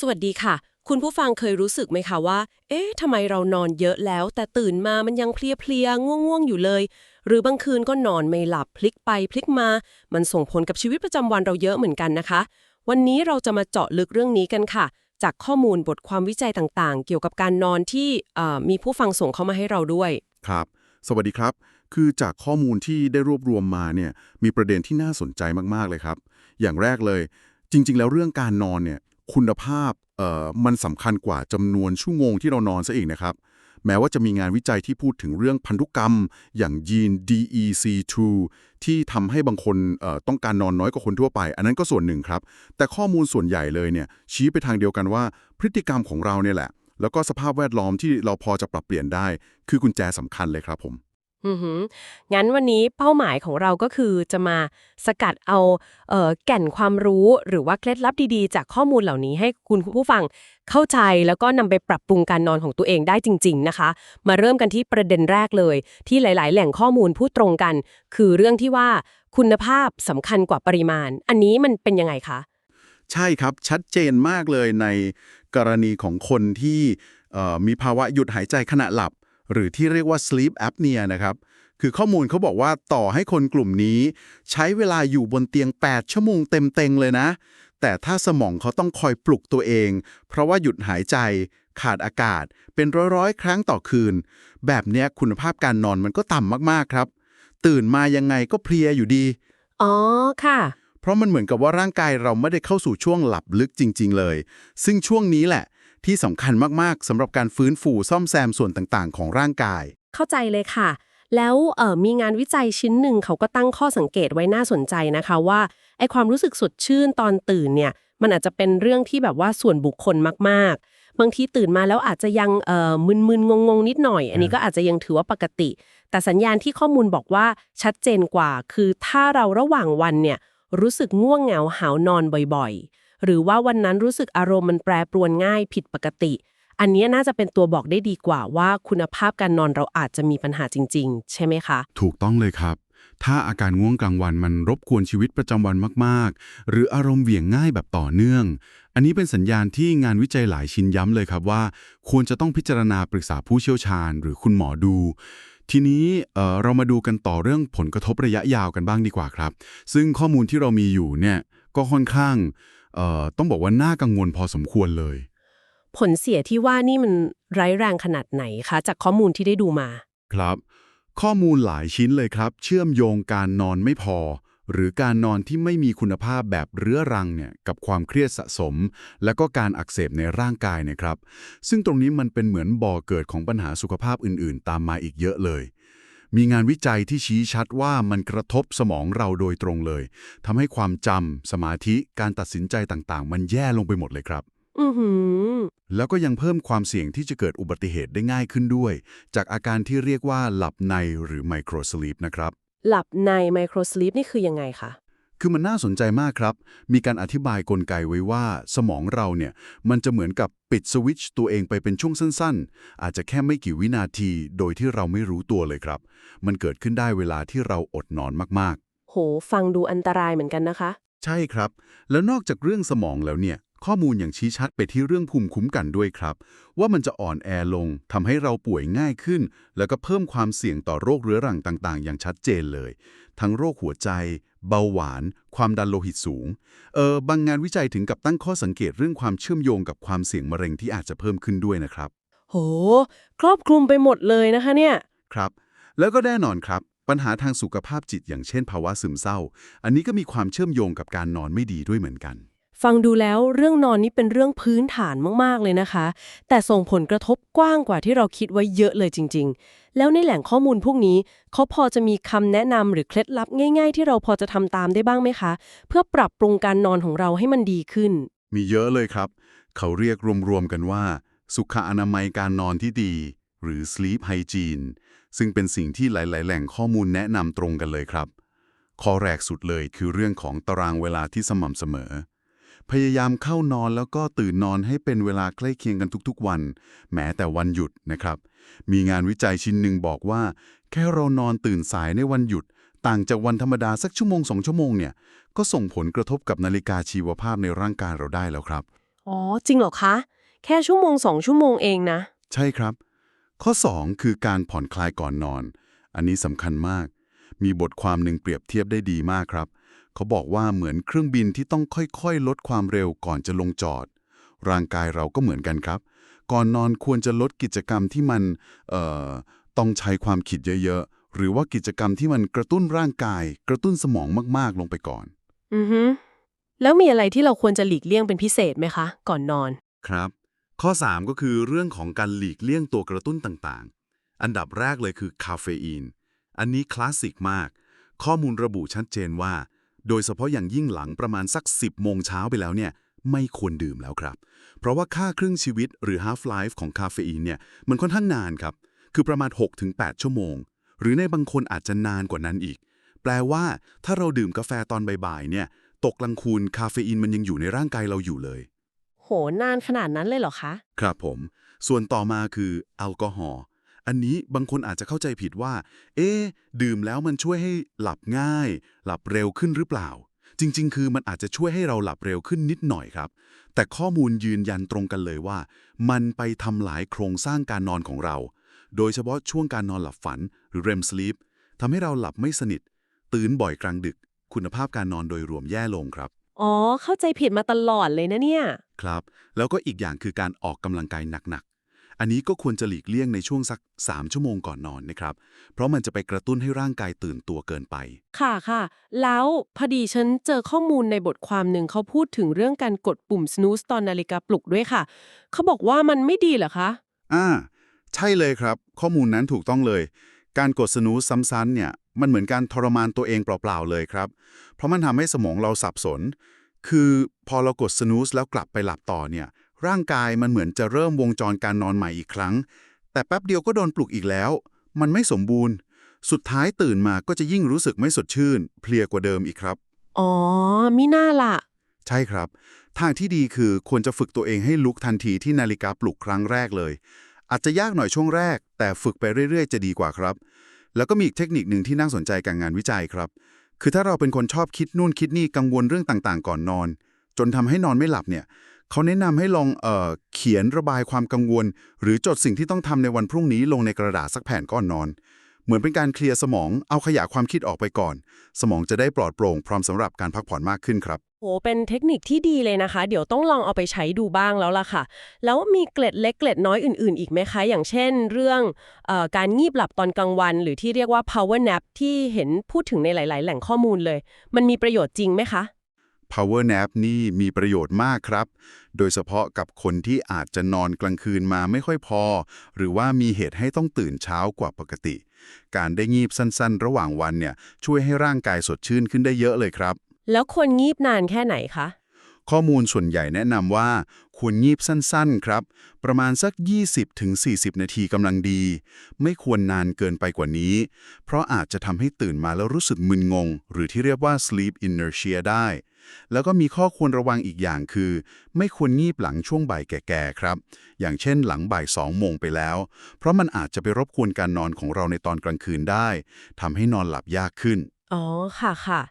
สวัสดีค่ะ คุณผู้ฟังเคยรู้สึกไหมคะว่า เอ๊ะทำไมเรานอนเยอะแล้ว แต่ตื่นมามันยังเพลียๆง่วงๆอยู่เลย หรือบางคืนก็นอนไม่หลับพลิกไปพลิกมา มันส่งผลกับชีวิตประจำวันเราเยอะเหมือนกันนะคะ วันนี้เราจะมาเจาะลึกเรื่องนี้กันค่ะ จากข้อมูลบทความวิจัยต่างๆ เกี่ยวกับการนอนที่มีผู้ฟังส่งเข้ามาให้เราด้วย ครับ สวัสดีครับ คือจากข้อมูลที่ได้รวบรวมมาเนี่ยมีประเด็นที่น่าสนใจมากๆเลยครับ อย่างแรกเลยจริง ๆ แล้วเรื่องการนอนเนี่ย คุณภาพเอ่อมันสำคัญกว่าจำนวนชั่วโมงที่เรานอนซะอีกนะครับ แม้ว่าจะมีงานวิจัยที่พูดถึงเรื่องพันธุกรรม อย่างยีน DEC2 ที่ทำให้บางคนเอ่อต้องการนอนน้อยกว่าคนทั่วไป อันนั้นก็ส่วนหนึ่งครับ แต่ข้อมูลส่วนใหญ่เลยเนี่ยชี้ไปทางเดียวกันว่าพฤติกรรมของเราเนี่ยแหละ แล้วก็สภาพแวดล้อมที่เราพอจะปรับเปลี่ยนได้ คือกุญแจสำคัญเลยครับผม อือหืองั้นวันนี้เป้าหมายของเราก็คือจะมาสกัดเอาเอ่อแก่นความรู้หรือว่าเคล็ดลับดีๆ จากข้อมูลเหล่านี้ให้คุณผู้ฟังเข้าใจแล้วก็นำไปปรับปรุงการนอนของตัวเองได้จริง ๆนะคะ มาเริ่มกันที่ประเด็นแรกเลย ที่หลาย ๆ แหล่งข้อมูลพูดตรงกัน คือเรื่องที่ว่าคุณภาพสำคัญกว่าปริมาณ อันนี้มันเป็นยังไงคะ ใช่ครับชัดเจนมากเลยในกรณีของคนที่เอ่อมีภาวะหยุดหายใจขณะหลับ หรือที่เรียกว่า sleep apnea นะครับ คือข้อมูลเขาบอกว่าต่อให้คนกลุ่มนี้ ใช้เวลาอยู่บนเตียง 8 ชั่วโมงเต็มๆเลยนะ แต่ถ้าสมองเขาต้องคอยปลุกตัวเอง เพราะว่าหยุดหายใจ ขาดอากาศ เป็นร้อยๆ ครั้งต่อคืน แบบเนี้ยคุณภาพการนอนมันก็ต่ำมากๆครับ ตื่นมายังไงก็เพลียอยู่ดี อ๋อค่ะเพราะมันเหมือนกับว่าร่างกายเราไม่ได้เข้าสู่ช่วงหลับลึกจริง ๆ เลย ซึ่งช่วงนี้แหละ ที่สำคัญมากๆสำหรับการฟื้นฟูซ่อมแซมส่วนต่างๆ ของร่างกาย เข้าใจเลยค่ะ แล้วเอ่อมีงานวิจัยชิ้นหนึ่งเขาก็ตั้งข้อสังเกตไว้น่าสนใจนะคะว่าไอความรู้สึกสดชื่นตอนตื่นเนี่ย มันอาจจะเป็นเรื่องที่แบบว่าส่วนบุคคลมากๆ บางทีตื่นมาแล้วอาจจะยังเอ่อมึนๆงงๆ นิดหน่อย อันนี้ก็อาจจะยังถือว่าปกติ แต่สัญญาณที่ข้อมูลบอกว่าชัดเจนกว่า คือถ้าเราระหว่างวันเนี่ยรู้สึกง่วงเหงาหาวนอนบ่อยๆ หรือว่าวันนั้นรู้สึกอารมณ์มันแปรปรวนง่ายผิดปกติ อันนี้น่าจะเป็นตัวบอกได้ดีกว่าว่าคุณภาพการนอนเราอาจจะมีปัญหาจริง ๆ ใช่ไหมคะ ถูกต้องเลยครับ ถ้าอาการง่วงกลางวันมันรบกวนชีวิตประจำวันมาก ๆ หรืออารมณ์เหวี่ยงง่ายแบบต่อเนื่อง อันนี้เป็นสัญญาณที่งานวิจัยหลายชิ้นย้ำเลยครับว่า ควรจะต้องพิจารณาปรึกษาผู้เชี่ยวชาญ หรือคุณหมอดูทีนี้เอ่อเรามาดูกันต่อเรื่องผลกระทบระยะยาวกันบ้างดีกว่าครับ ซึ่งข้อมูลที่เรามีอยู่เนี่ยก็ค่อนข้าง ต้องบอกว่าน่ากังวลพอสมควรเลย ผลเสียที่ว่านี่มันร้ายแรงขนาดไหนคะ จากข้อมูลที่ได้ดูมา ครับ ข้อมูลหลายชิ้นเลยครับ เชื่อมโยงการนอนไม่พอ หรือการนอนที่ไม่มีคุณภาพแบบเรื้อรังเนี่ยกับความเครียดสะสม และก็การอักเสบในร่างกายเนะครับ ซึ่งตรงนี้มันเป็นเหมือนบ่อเกิดของปัญหาสุขภาพอื่น ๆ ตามมาอีกเยอะเลย มีงานวิจัยที่ชี้ชัดว่ามันกระทบสมองเราโดยตรงเลยทำให้ความจำสมาธิการตัดสินใจต่างๆ มันแย่ลงไปหมดเลยครับ อือหือ แล้วก็ยังเพิ่มความเสี่ยงที่จะเกิดอุบัติเหตุได้ง่ายขึ้นด้วย จากอาการที่เรียกว่าหลับในหรือไมโครสลีปนะครับ หลับในไมโครสลีปนี่คือยังไงคะ คือมันน่าสนใจมากครับ มีการอธิบายกลไกไว้ว่าสมองเราเนี่ย มันจะเหมือนกับปิดสวิตช์ตัวเองไปเป็นช่วงสั้นๆ อาจจะแค่ไม่กี่วินาที โดยที่เราไม่รู้ตัวเลยครับ มันเกิดขึ้นได้เวลาที่เราอดนอนมากโห ฟังดูอันตรายเหมือนกันนะคะๆใช่ครับ แล้วนอกจากเรื่องสมองแล้วเนี่ย ข้อมูลอย่างชี้ชัดไปที่เรื่องภูมิคุ้มกันด้วยครับ ว่ามันจะอ่อนแอลงทำให้เราป่วยง่ายขึ้น แล้วก็เพิ่มความเสี่ยงต่อโรคเรื้อรังต่าง ๆ อย่างชัดเจนเลย ทั้งโรคหัวใจ เบาหวาน ความดันโลหิตสูง เออบางงานวิจัยถึงกับตั้งข้อสังเกตเรื่องความเชื่อมโยงกับความเสี่ยงมะเร็งที่อาจจะเพิ่มขึ้นด้วยนะครับ โห ครอบคลุมไปหมดเลยนะคะเนี่ยครับ แล้วก็แน่นอนครับ ปัญหาทางสุขภาพจิตอย่างเช่น ภาวะซึมเศร้า อันนี้ก็มีความเชื่อมโยงกับการนอนไม่ดีด้วยเหมือนกัน ฟังดูแล้วเรื่องนอนนี่เป็นเรื่องพื้นฐานมาก ๆ เลยนะคะ แต่ส่งผลกระทบกว้างกว่าที่เราคิดไว้เยอะเลยจริง ๆ แล้วในแหล่งข้อมูลพวกนี้เขาพอจะมีคำแนะนำหรือเคล็ดลับง่าย ๆ ที่เราพอจะทำตามได้บ้างไหมคะ เพื่อปรับปรุงการนอนของเราให้มันดีขึ้น มีเยอะเลยครับ เขาเรียกรวม ๆ กันว่า สุขอนามัยการนอนที่ดี หรือ sleep hygiene ซึ่งเป็นสิ่งที่หลาย ๆ แหล่งข้อมูลแนะนำตรงกันเลยครับ ข้อแรกสุดเลยคือเรื่องของตารางเวลาที่สม่ำเสมอ พยายามเข้านอนแล้วก็ตื่นนอนให้เป็นเวลาใกล้เคียงกันทุกๆวัน แม้แต่วันหยุดนะครับ มีงานวิจัยชิ้นหนึ่งบอกว่า แค่เรานอนตื่นสายในวันหยุด ต่างจากวันธรรมดาสักชั่วโมงสองชั่วโมงเนี่ยก็ส่งผลกระทบกับนาฬิกาชีวภาพในร่างกายเราได้แล้วครับ อ๋อ จริงเหรอคะ แค่ชั่วโมงสองชั่วโมงเองนะ ใช่ครับ ข้อ 2 คือการผ่อนคลายก่อนนอน อันนี้สำคัญมาก มีบทความหนึ่งเปรียบเทียบได้ดีมากครับ เขาบอกว่าเหมือนเครื่องบินที่ต้องค่อยๆ ลดความเร็วก่อนจะลงจอด ร่างกายเราก็เหมือนกันครับ ก่อนนอนควรจะลดกิจกรรมที่มันเอ่อต้องใช้ความคิดเยอะๆ หรือว่ากิจกรรมที่มันกระตุ้นร่างกาย กระตุ้นสมองมากๆลงไปก่อน อือฮึแล้วมีอะไรที่เราควรจะหลีกเลี่ยงเป็นพิเศษไหมคะ ก่อนนอนครับ ข้อ 3 ก็คือเรื่องของการหลีกเลี่ยงตัวกระตุ้นต่างๆ อันดับแรกเลยคือคาเฟอีน อันนี้คลาสสิกมาก ข้อมูลระบุชัดเจนว่า โดยเฉพาะอย่างยิ่งหลังประมาณสัก 10 โมงเช้าไปแล้วเนี่ยไม่ควรดื่มแล้วครับ เพราะว่าค่าครึ่งชีวิตหรือ half life ของคาเฟอีนเนี่ยมันค่อนข้างนานครับ คือประมาณ 6-8 ชั่วโมง หรือในบางคนอาจจะนานกว่านั้นอีก แปลว่าถ้าเราดื่มกาแฟตอนบ่ายๆเนี่ยตกกลางคืนคาเฟอีนมันยังอยู่ในร่างกายเราอยู่เลย โห นานขนาดนั้นเลยเหรอคะ ครับผม ส่วนต่อมาคือแอลกอฮอล์ อันนี้บางคนอาจจะเข้าใจผิดว่า เอ๊ะดื่มแล้วมันช่วยให้หลับง่าย หลับเร็วขึ้นหรือเปล่า จริง ๆ คือมันอาจจะช่วยให้เราหลับเร็วขึ้นนิดหน่อยครับ แต่ข้อมูลยืนยันตรงกันเลยว่า มันไปทำลายโครงสร้างการนอนของเรา โดยเฉพาะช่วงการนอนหลับฝันหรือ REM sleep ทำให้เราหลับไม่สนิท ตื่นบ่อยกลางดึก คุณภาพการนอนโดยรวมแย่ลงครับอ๋อ เข้าใจผิดมาตลอดเลยนะเนี่ย ครับ แล้วก็อีกอย่างคือการออกกำลังกายหนักๆ อันนี้ก็ควรจะหลีกเลี่ยงในช่วงสัก 3 ชั่วโมงก่อนนอนนะครับ เพราะมันจะไปกระตุ้นให้ร่างกายตื่นตัวเกินไป ค่ะค่ะ แล้วพอดีฉันเจอข้อมูลในบทความหนึ่งเขาพูดถึงเรื่องการกดปุ่ม snooze ตอนนาฬิกาปลุกด้วยค่ะ เขาบอกว่ามันไม่ดีเหรอคะ อ่า ใช่เลยครับ ข้อมูลนั้นถูกต้องเลย การกดสนูสซ้ำๆเนี่ย มันเหมือนการทรมานตัวเองเปล่าๆเลยครับ เพราะมันทำให้สมองเราสับสน คือพอเรากดสนูสแล้วกลับไปหลับต่อเนี่ย ร่างกายมันเหมือนจะเริ่มวงจรการนอนใหม่อีกครั้ง แต่แป๊บเดียวก็โดนปลุกอีกแล้ว มันไม่สมบูรณ์ สุดท้ายตื่นมาก็จะยิ่งรู้สึกไม่สดชื่น เพลียกว่าเดิมอีกครับ อ๋อมิน่าล่ะ ใช่ครับ ทางที่ดีคือควรจะฝึกตัวเองให้ลุกทันทีที่นาฬิกาปลุกครั้งแรกเลย อาจจะยากหน่อยช่วงแรก แต่ฝึกไปเรื่อยๆ จะดีกว่าครับ แล้วก็มีอีกเทคนิคหนึ่งที่น่าสนใจกับงานวิจัยครับ คือถ้าเราเป็นคนชอบคิดนู่นคิดนี่กังวลเรื่องต่างๆ ก่อนนอน จนทำให้นอนไม่หลับเนี่ย เขาแนะนำให้ลองเออเขียนระบายความกังวล หรือจดสิ่งที่ต้องทำในวันพรุ่งนี้ลงในกระดาษสักแผ่นก่อนนอน เหมือนเป็นการเคลียร์สมองเอาขยะความคิดออกไปก่อน สมองจะได้ปลอดโปร่งพร้อมสำหรับการพักผ่อนมากขึ้นครับโหเป็นเทคนิคที่ดีเลยนะคะ เดี๋ยวต้องลองเอาไปใช้ดูบ้างแล้วล่ะค่ะ แล้วมีเกล็ดเล็กเกล็ดน้อยอื่น ๆ อีกไหมคะ อย่างเช่น เรื่องเออการงีบหลับตอนกลางวัน หรือที่เรียกว่า power nap ที่เห็นพูดถึงในหลาย ๆ แหล่งข้อมูลเลย มันมีประโยชน์จริงไหมคะ Power Nap นี่มีประโยชน์มากครับ โดยเฉพาะกับคนที่อาจจะนอนกลางคืนมาไม่ค่อยพอ หรือว่ามีเหตุให้ต้องตื่นเช้ากว่าปกติ การได้งีบสั้นๆ ระหว่างวันเนี่ยช่วยให้ร่างกายสดชื่นขึ้นได้เยอะเลยครับ แล้วควรงีบนานแค่ไหนคะ ข้อมูลส่วนใหญ่แนะนำว่า ควรงีบสั้นๆ ครับ ประมาณสัก 20-40 นาทีกำลังดี ไม่ควรนานเกินไปกว่านี้ เพราะอาจจะทำให้ตื่นมาแล้วรู้สึกมึนงง หรือที่เรียกว่า sleep inertia ได้ แล้วก็มีข้อควรระวังอีกอย่างคือ ไม่ควรงีบหลังช่วงบ่ายแก่ๆครับ อย่างเช่นหลังบ่าย2โมงไปแล้ว เพราะมันอาจจะไปรบกวนการนอนของเราในตอนกลางคืนได้ทำให้นอนหลับยากขึ้น อ๋อ ค่ะค่ะ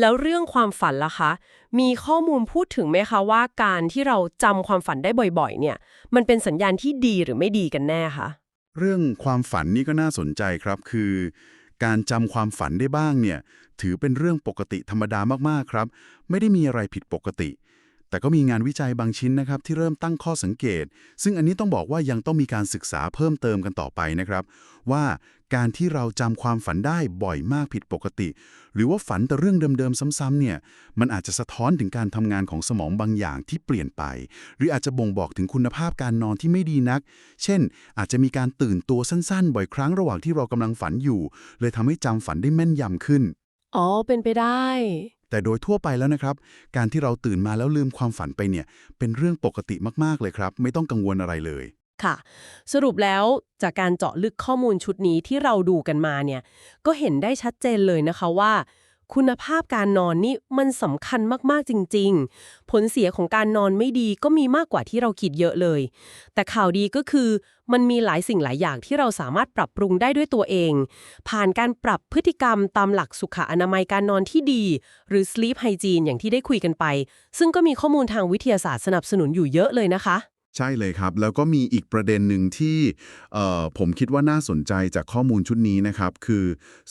แล้วเรื่องความฝันล่ะคะ มีข้อมูลพูดถึงไหมคะว่าการที่เราจำความฝันได้บ่อยๆ เนี่ย มันเป็นสัญญาณที่ดีหรือไม่ดีกันแน่คะ เรื่องความฝันนี่ก็น่าสนใจครับคือ การจำความฝันได้บ้างเนี่ยถือเป็นเรื่องปกติธรรมดามากๆครับ ไม่ได้มีอะไรผิดปกติ แต่ก็มีงานวิจัยบางชิ้นนะครับที่เริ่มตั้งข้อสังเกต ซึ่งอันนี้ต้องบอกว่ายังต้องมีการศึกษาเพิ่มเติมกันต่อไปนะครับ ว่าการที่เราจำความฝันได้บ่อยมากผิดปกติ หรือว่าฝันแต่เรื่องเดิมๆซ้ำๆเนี่ยมันอาจจะสะท้อนถึงการทำงานของสมองบางอย่างที่เปลี่ยนไป หรืออาจจะบ่งบอกถึงคุณภาพการนอนที่ไม่ดีนัก เช่น อาจจะมีการตื่นตัวสั้นๆ บ่อยครั้งระหว่างที่เรากำลังฝันอยู่ เลยทำให้จำฝันได้แม่นยำขึ้นอ๋อเป็นไปได้ แต่โดยทั่วไปแล้วนะครับ การที่เราตื่นมาแล้วลืมความฝันไปเนี่ย เป็นเรื่องปกติมากๆเลยครับ ไม่ต้องกังวลอะไรเลย ค่ะ สรุปแล้วจากการเจาะลึกข้อมูลชุดนี้ที่เราดูกันมาเนี่ย ก็เห็นได้ชัดเจนเลยนะคะว่า คุณภาพการนอนนี่มันสำคัญมากๆจริง ๆ ผลเสียของการนอนไม่ดีก็มีมากกว่าที่เราคิดเยอะเลย แต่ข่าวดีก็คือมันมีหลายสิ่งหลายอย่างที่เราสามารถปรับปรุงได้ด้วยตัวเอง ผ่านการปรับพฤติกรรมตามหลักสุขอนามัยการนอนที่ดี หรือ sleep hygiene อย่างที่ได้คุยกันไป ซึ่งก็มีข้อมูลทางวิทยาศาสตร์สนับสนุนอยู่เยอะเลยนะคะ ใช่เลยครับ แล้วก็มีอีกประเด็นหนึ่งที่ผมคิดว่าน่าสนใจจากข้อมูลชุดนี้นะครับ คือ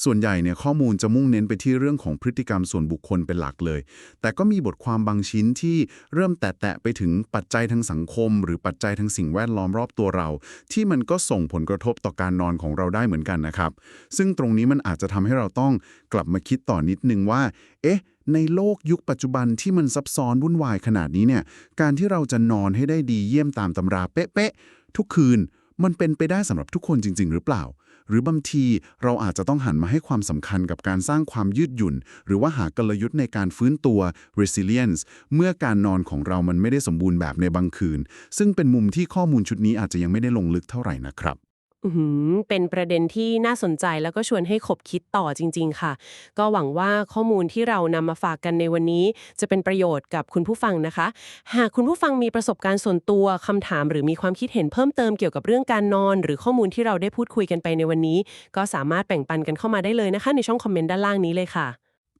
ส่วนใหญ่เนี่ยข้อมูลจะมุ่งเน้นไปที่เรื่องของพฤติกรรมส่วนบุคคลเป็นหลักเลย แต่ก็มีบทความบางชิ้นที่เริ่มแตะไปถึงปัจจัยทางสังคม หรือปัจจัยทางสิ่งแวดล้อมรอบตัวเรา ที่มันก็ส่งผลกระทบต่อการนอนของเราได้เหมือนกันนะครับ ซึ่งตรงนี้มันอาจจะทำให้เราต้องกลับมาคิดต่อนิดนึงว่า เอ๊ะ ในโลกยุคปัจจุบันที่มันซับซ้อนวุ่นวายขนาดนี้เนี่ย การที่เราจะนอนให้ได้ดีเยี่ยมตามตำราเป๊ะๆทุกคืน มันเป็นไปได้สำหรับทุกคนจริง ๆ หรือเปล่า หรือบางทีเราอาจจะต้องหันมาให้ความสำคัญกับการสร้างความยืดหยุ่น หรือว่าหากลยุทธ์ในการฟื้นตัว resilience เมื่อการนอนของเรามันไม่ได้สมบูรณ์แบบในบางคืน ซึ่งเป็นมุมที่ข้อมูลชุดนี้อาจจะยังไม่ได้ลงลึกเท่าไหร่นะครับ อื้อหือเป็นประเด็นที่น่าสนใจแล้วก็ชวนให้ขบคิดต่อจริง ๆ ค่ะ ก็หวังว่าข้อมูลที่เรานำมาฝากกันในวันนี้ จะเป็นประโยชน์กับคุณผู้ฟังนะคะ หากคุณผู้ฟังมีประสบการณ์ส่วนตัวคำถาม หรือมีความคิดเห็นเพิ่มเติมเกี่ยวกับเรื่องการนอน หรือข้อมูลที่เราได้พูดคุยกันไปในวันนี้ ก็สามารถแบ่งปันกันเข้ามาได้เลยนะคะ ในช่องคอมเมนต์ด้านล่างนี้เลยค่ะ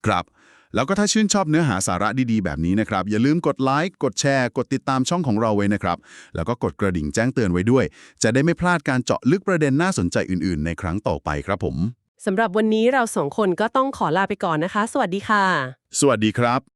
ครับ แล้วก็ถ้าชื่นชอบเนื้อหาสาระดีๆ แบบนี้นะครับ อย่าลืมกดไลค์กดแชร์ กดติดตามช่องของเราไว้นะครับ แล้วก็กดกระดิ่งแจ้งเตือนไว้ด้วย จะได้ไม่พลาดการเจาะลึกประเด็นน่าสนใจอื่นๆ ในครั้งต่อไปครับผมสำหรับวันนี้เราสองคนก็ต้องขอลาไปก่อนนะคะ สวัสดีค่ะ สวัสดีครับ